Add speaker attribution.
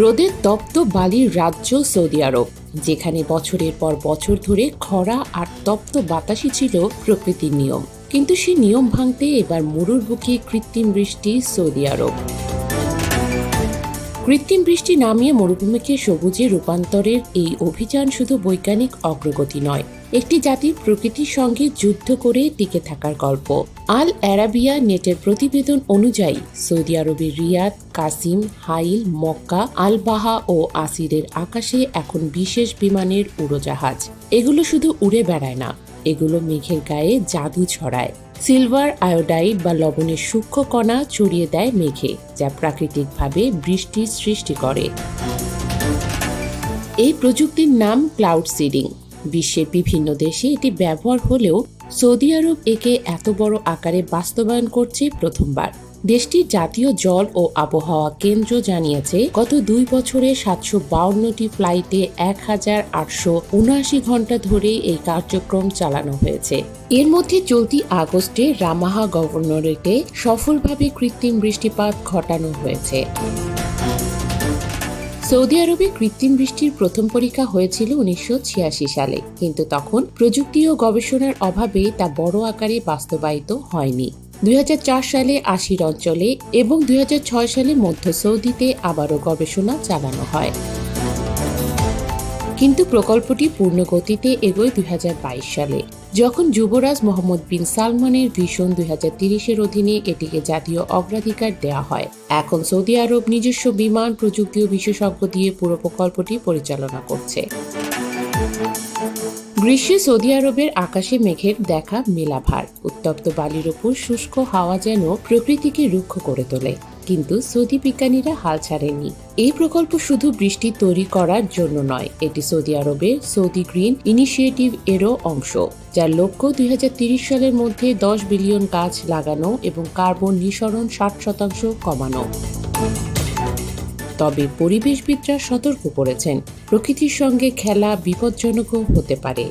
Speaker 1: রোদের তপ্ত বালির রাজ্য সৌদি আরব, যেখানে বছরের পর বছর ধরে খরা আর তপ্ত বাতাসই ছিল প্রকৃতির নিয়ম। কিন্তু সে নিয়ম ভাঙতে এবার মরুর বুকে কৃত্রিম বৃষ্টি সৌদি আরব। কৃত্রিম বৃষ্টি নামিয়ে মরুভূমিকে সবুজে রূপান্তরের এই অভিযান শুধু বৈজ্ঞানিক অগ্রগতি নয়, একটি জাতির প্রকৃতির সঙ্গে যুদ্ধ করে টিকে থাকার গল্প। আল অ্যারাবিয়া নেটের প্রতিবেদন অনুযায়ী, সৌদি আরবের রিয়াদ, কাসিম, হাইল, মক্কা আলবাহা ও আসিরের আকাশে এখন বিশেষ বিমানের উড়োজাহাজ। এগুলো শুধু উড়ে বেড়ায় না, এগুলো মেঘের গায়ে জাদু ছড়ায়। সিলভার আয়োডাইড বা লবণের সূক্ষ্ম কণা ছড়িয়ে দেয় মেঘে, যা প্রাকৃতিকভাবে বৃষ্টির সৃষ্টি করে। এই প্রযুক্তির নাম ক্লাউড সিডিং। বিশ্বের বিভিন্ন দেশে এটি ব্যবহার হলেও সৌদি আরব একে এত বড় আকারে বাস্তবায়ন করছে প্রথমবার। দেশটির জাতীয় জল ও আবহাওয়া কেন্দ্র জানিয়েছে, গত দুই বছরে সাতশো বাউন্নটি ফ্লাইটে এক হাজার আটশো উনআশি ঘণ্টা ধরে এই কার্যক্রম চালানো হয়েছে। এর মধ্যে চলতি আগস্টে রামাহা গভর্নরেটে সফলভাবে কৃত্রিম বৃষ্টিপাত ঘটানো হয়েছে। সৌদি আরবে কৃত্রিম বৃষ্টির প্রথম পরীক্ষা হয়েছিল উনিশশো ছিয়াশি সালে, কিন্তু তখন প্রযুক্তি ও গবেষণার অভাবে তা বড় আকারে বাস্তবায়িত হয়নি। দুই হাজার চার সালে আশির অঞ্চলে এবং দুই হাজার ছয় সালে মধ্য সৌদিতে আবারও গবেষণা চালানো হয়। কিন্তু প্রকল্পটি পূর্ণ গতিতে এগোয় দুই হাজার বাইশ সালে। যখন যুবরাজ মোহাম্মদ বিন সালমানের ভিশন দুই এর অধীনে এটিকে জাতীয় অগ্রাধিকার দেওয়া হয়, এখন সৌদি আরব নিজস্ব বিমান প্রযুক্তি ও বিশেষজ্ঞ দিয়ে পুরো প্রকল্পটি পরিচালনা করছে। গ্রীষ্মে সৌদি আরবের আকাশে মেঘের দেখা মেলাভার। উত্তপ্ত বালির ওপর শুষ্ক হাওয়া যেন প্রকৃতিকে রুক্ষ করে তোলে। কিন্তু সৌদি বিজ্ঞানীরা হাল ছাড়েননি। এই প্রকল্প শুধু বৃষ্টি তৈরি করার জন্য নয়, এটি সৌদি আরবের সৌদি গ্রিন ইনিশিয়েটিভ এরও অংশ, যার লক্ষ্য দুই সালের মধ্যে দশ বিলিয়ন গাছ লাগানো এবং কার্বন নিঃসরণ ষাট শতাংশ কমানো। তবে পরিবেশবিদরা সতর্ক করেছেন প্রকৃতির সঙ্গে খেলা বিপজ্জনকও হতে পারে।